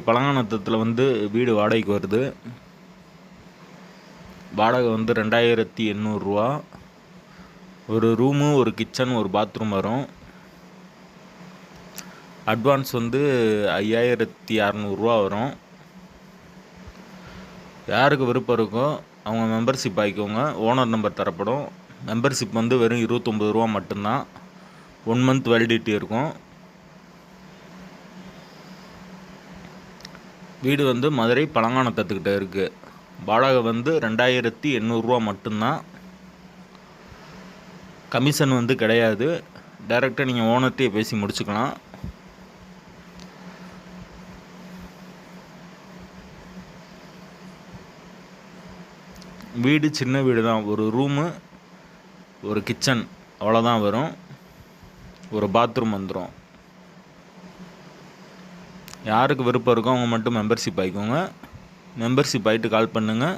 பழங்கானத்தத்தில் வந்து வீடு வாடகைக்கு வருது. வாடகை வந்து ரெண்டாயிரத்தி எண்ணூறுரூவா ஒரு ரூமு ஒரு கிச்சன் ஒரு பாத்ரூம் வரும். அட்வான்ஸ் வந்து ஐயாயிரத்தி அறநூறுரூவா வரும். யாருக்கு விருப்பம் இருக்கோ அவங்க மெம்பர்ஷிப் ஆகிக்கோங்க ஓனர் நம்பர் தரப்படும். மெம்பர்ஷிப் வந்து வெறும் இருபத்தொம்பது ரூபா மட்டும்தான். ஒன் மந்த் வேலிடிட்டி இருக்கும். வீடு வந்து மதுரை பழங்கானத்தத்துக்கிட்ட இருக்குது வாடகை வந்து ரெண்டாயிரத்தி எண்ணூறுரூவா மட்டும்தான். கமிஷன் வந்து கிடையாது. டைரெக்டாக நீங்கள் ஓனர்கிட்டயே பேசி முடிச்சுக்கலாம். வீடு சின்ன வீடு தான் ஒரு ரூமு ஒரு கிச்சன் அவ்வளோதான் வரும். ஒரு பாத்ரூம் வந்துடும் யாருக்கு விருப்பம் இருக்கோ அவங்க மட்டும் மெம்பர்ஷிப் ஆகிக்கோங்க மெம்பர்ஷிப் ஆகிட்டு கால் பண்ணுங்கள்